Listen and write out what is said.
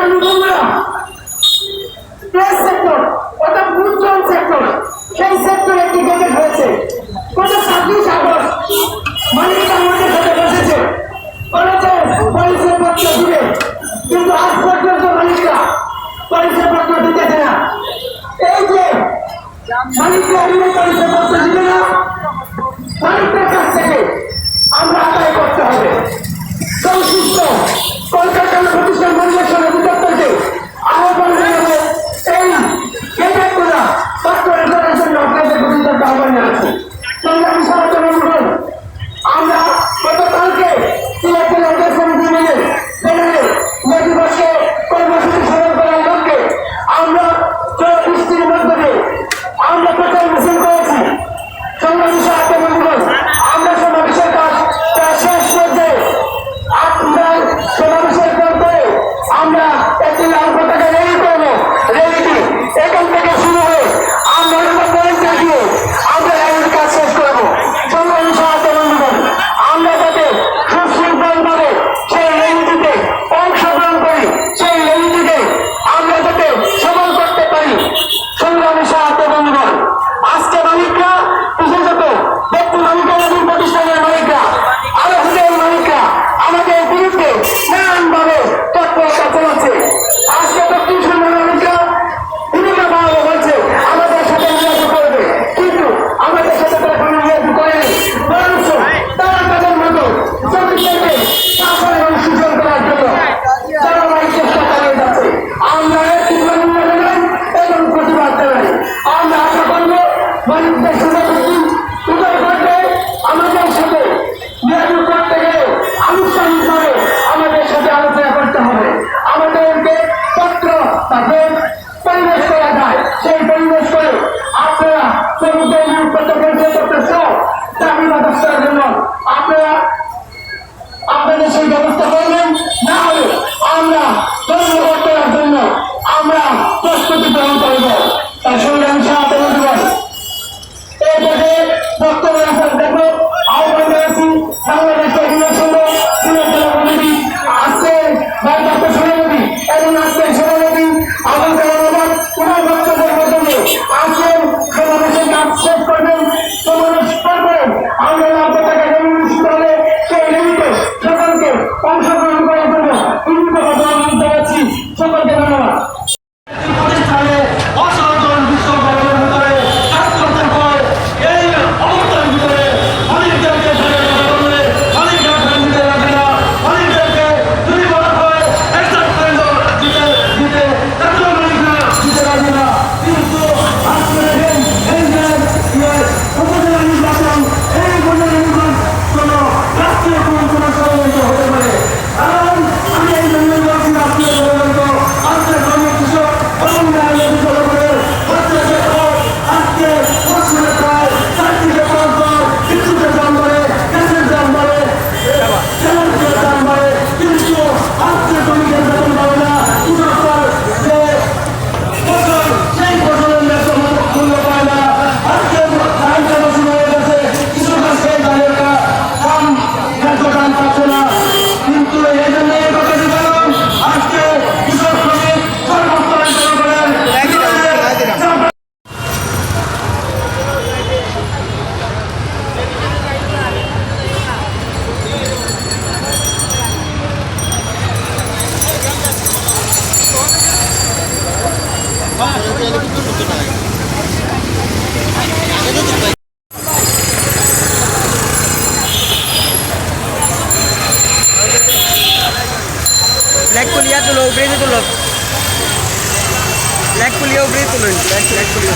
সংগঠনের সেক্টর অর্থাৎ সেক্টর সেই সেক্টরে একটি গেজেট হয়েছে? গত ছাব্বিশ আগস্ট? মালিক আমাদের সাথে বসেছে। অনেকে পরিচয় পত্র দিলে কিন্তু আজ পর্যন্ত মালিকরা পরিচয় পত্র দিতেছে না। এই যে মালিকরা পরিচয় সংগ্রামী চাকরি ব্যবস্থার জন্য আপনারা আপনাদের সেই ব্যবস্থা করবেন? না হলে আমরা ধন্যবাদ করার জন্য আমরা প্রস্তুতি গ্রহণ করব। তাই শুনলেন অংশগ্রহণ করে দেবো ফুলিয়া তুলো ব্রিজে তুলো। ব্ল্যাক ফুলিয়া ব্রিজ তুলুন ব্ল্যাক ব্ল্যাক ফুলিয়া